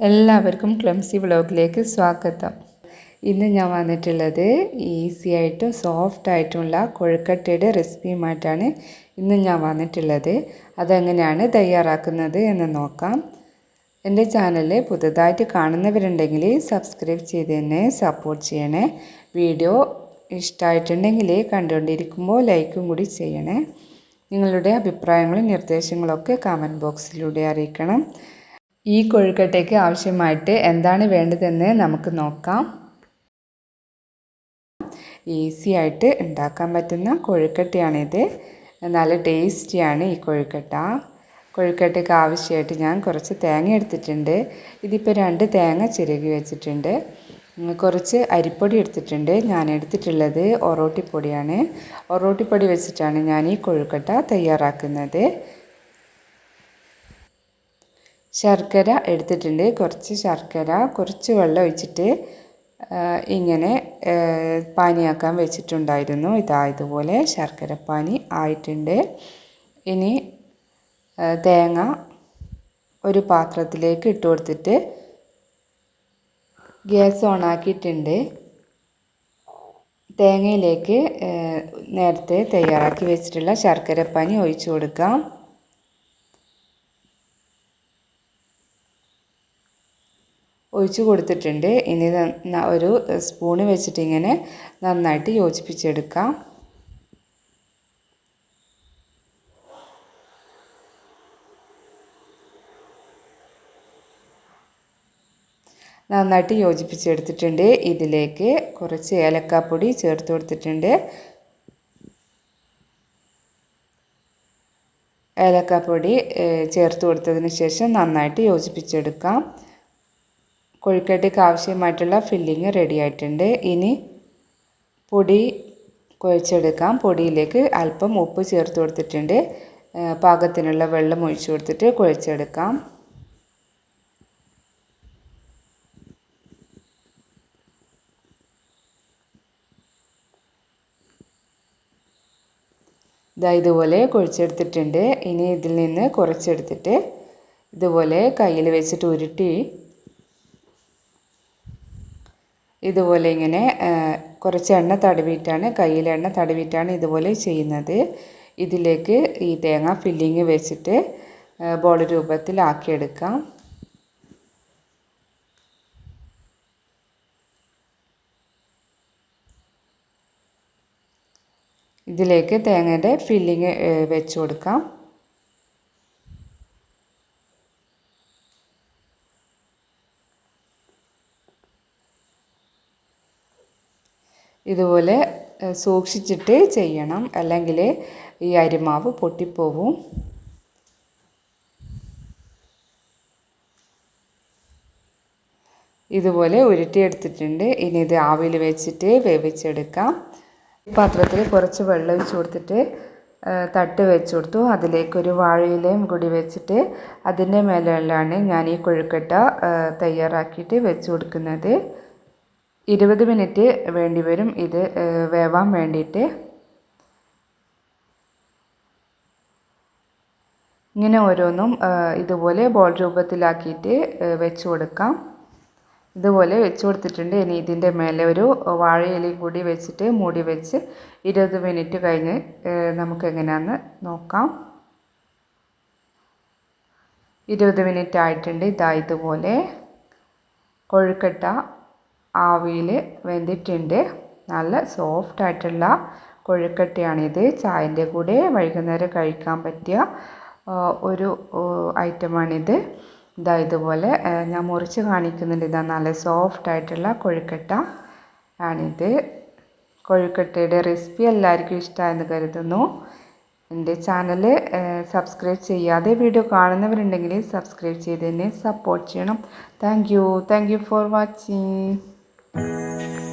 എല്ലാവർക്കും ക്ലംസി വ്ളോഗിലേക്ക് സ്വാഗതം. ഇന്ന് ഞാൻ വന്നിട്ടുള്ളത് ഈസി ആയിട്ടും സോഫ്റ്റ് ആയിട്ടുമുള്ള കൊഴുക്കട്ടയുടെ റെസിപ്പിയുമായിട്ടാണ് ഇന്ന് ഞാൻ വന്നിട്ടുള്ളത്. അതെങ്ങനെയാണ് തയ്യാറാക്കുന്നത് എന്ന് നോക്കാം. എന്റെ ചാനൽ പുതുതായിട്ട് കാണുന്നവരുണ്ടെങ്കിൽ സബ്സ്ക്രൈബ് ചെയ്ത് തന്നെ സപ്പോർട്ട് ചെയ്യണേ. വീഡിയോ ഇഷ്ടമായിട്ടുണ്ടെങ്കിൽ കണ്ടുകൊണ്ടിരിക്കുമ്പോൾ ലൈക്കും കൂടി ചെയ്യണേ. നിങ്ങളുടെ അഭിപ്രായങ്ങളും നിർദ്ദേശങ്ങളൊക്കെ കമന്റ് ബോക്സിലൂടെ അറിയിക്കണം. ഈ കൊഴുക്കട്ടയ്ക്ക് ആവശ്യമായിട്ട് എന്താണ് വേണ്ടതെന്ന് നമുക്ക് നോക്കാം. ഈസി ആയിട്ട് ഉണ്ടാക്കാൻ പറ്റുന്ന കൊഴുക്കട്ടയാണിത്. നല്ല ടേസ്റ്റിയാണ് ഈ കൊഴുക്കട്ട. കൊഴുക്കട്ടയ്ക്ക് ആവശ്യമായിട്ട് ഞാൻ കുറച്ച് തേങ്ങ എടുത്തിട്ടുണ്ട്. ഇതിപ്പോൾ രണ്ട് തേങ്ങ ചിരകി വെച്ചിട്ടുണ്ട്. കുറച്ച് അരിപ്പൊടി എടുത്തിട്ടുണ്ട്. ഞാൻ എടുത്തിട്ടുള്ളത് ഒറോട്ടിപ്പൊടിയാണ്. ഒറോട്ടിപ്പൊടി വെച്ചിട്ടാണ് ഞാൻ ഈ കൊഴുക്കട്ട തയ്യാറാക്കുന്നത്. ശർക്കര എടുത്തിട്ടുണ്ട്. കുറച്ച് ശർക്കര കുറച്ച് വെള്ളം ഒഴിച്ചിട്ട് ഇങ്ങനെ പാനിയാക്കാൻ വെച്ചിട്ടുണ്ടായിരുന്നു. ഇതാ ഇതുപോലെ ശർക്കര പാനി ആയിട്ടുണ്ട്. ഇനി തേങ്ങ ഒരു പാത്രത്തിലേക്ക് ഇട്ട് കൊടുത്തിട്ട് ഗ്യാസ് ഓണാക്കിയിട്ടുണ്ട് തേങ്ങയിലേക്ക് നേരത്തെ തയ്യാറാക്കി വെച്ചിട്ടുള്ള ശർക്കരപ്പാനി ഒഴിച്ചു കൊടുക്കാം. ഒഴിച്ചു കൊടുത്തിട്ടുണ്ട്. ഇനി ഒരു സ്പൂണ് വെച്ചിട്ട് ഇങ്ങനെ നന്നായിട്ട് യോജിപ്പിച്ചെടുക്കാം. നന്നായിട്ട് യോജിപ്പിച്ചെടുത്തിട്ടുണ്ട്. ഇതിലേക്ക് കുറച്ച് ഏലക്കാപ്പൊടി ചേർത്ത് കൊടുത്തിട്ടുണ്ട്. ഏലക്കാപ്പൊടി ചേർത്ത് കൊടുത്തതിന് ശേഷം നന്നായിട്ട് യോജിപ്പിച്ചെടുക്കാം. കൊഴുക്കട്ടയ്ക്ക് ആവശ്യമായിട്ടുള്ള ഫില്ലിങ് റെഡി ആയിട്ടുണ്ട്. ഇനി പൊടി കുഴച്ചെടുക്കാം. പൊടിയിലേക്ക് അല്പം ഉപ്പ് ചേർത്ത് കൊടുത്തിട്ടുണ്ട്. പാകത്തിനുള്ള വെള്ളം ഒഴിച്ചു കൊടുത്തിട്ട് കുഴച്ചെടുക്കാം. ഇതാ ഇതുപോലെ കുഴിച്ചെടുത്തിട്ടുണ്ട്. ഇനി ഇതിൽ നിന്ന് കുറച്ചെടുത്തിട്ട് ഇതുപോലെ കയ്യിൽ വെച്ചിട്ട് ഉരുട്ടി ഇതുപോലെ ഇങ്ങനെ കുറച്ച് എണ്ണ തടവിയിട്ടാണ് കയ്യിൽ എണ്ണ തടവിയിട്ടാണ് ഇതുപോലെ ചെയ്യുന്നത്. ഇതിലേക്ക് ഈ തേങ്ങ ഫില്ലിങ് വെച്ചിട്ട് ബോൾ രൂപത്തിലാക്കിയെടുക്കാം. ഇതിലേക്ക് തേങ്ങയുടെ ഫില്ലിങ് വെച്ച് കൊടുക്കാം. ഇതുപോലെ സൂക്ഷിച്ചിട്ട് ചെയ്യണം. അല്ലെങ്കിൽ ഈ അരിമാവ് പൊട്ടിപ്പോവും. ഇതുപോലെ ഉരുട്ടിയെടുത്തിട്ടുണ്ട്. ഇനി ഇത് ആവിയിൽ വെച്ചിട്ട് വേവിച്ചെടുക്കാം. പാത്രത്തിൽ കുറച്ച് വെള്ളം ഒഴിച്ചു കൊടുത്തിട്ട് തട്ട് വെച്ച് കൊടുത്തു. അതിലേക്കൊരു വാഴയിലയും കൂടി വെച്ചിട്ട് അതിന്റെ മേലെയാണ് ഞാൻ ഈ കൊഴുക്കട്ട തയ്യാറാക്കിയിട്ട് വെച്ച് കൊടുക്കുന്നത്. ഇരുപത് മിനിറ്റ് വേണ്ടി വരും. ഇത് വേവാൻ വേണ്ടിയിട്ട്. ഇങ്ങനെ ഓരോന്നും ഇതുപോലെ ബോൾ രൂപത്തിലാക്കിയിട്ട് വെച്ച് കൊടുക്കാം. ഇതുപോലെ വെച്ച് കൊടുത്തിട്ടുണ്ട്. ഇനി ഇതിന്റെ മേലെ ഒരു വാഴയിലയും കൂടി വെച്ചിട്ട് മൂടി വെച്ച് ഇരുപത് മിനിറ്റ് കഴിഞ്ഞ് നമുക്ക് എങ്ങനെയാണെന്ന് നോക്കാം. ഇരുപത് മിനിറ്റ് ആയിട്ടുണ്ട്. ഇതാ ഇതുപോലെ. കൊഴുക്കട്ട. ആവിയിൽ വെന്തിട്ടുണ്ട്. നല്ല സോഫ്റ്റ് ആയിട്ടുള്ള കൊഴുക്കട്ടയാണിത്. ചായന്റെ കൂടെ വൈകുന്നേരം കഴിക്കാൻ പറ്റിയ ഒരു ഐറ്റമാണിത്. ഇതാ ഇതുപോലെ ഞാൻ മുറിച്ച് കാണിക്കുന്നുണ്ട്. ഇതാ നല്ല സോഫ്റ്റ് ആയിട്ടുള്ള കൊഴുക്കട്ട ആണിത്. കൊഴുക്കട്ടയുടെ റെസിപ്പി എല്ലാവർക്കും ഇഷ്ടമായെന്ന് കരുതുന്നു. എന്റെ ചാനൽ സബ്സ്ക്രൈബ് ചെയ്യാതെ വീഡിയോ കാണുന്നവരുണ്ടെങ്കിൽ സബ്സ്ക്രൈബ് ചെയ്ത് തന്നെ സപ്പോർട്ട് ചെയ്യണം. Thank you thank you for watching Música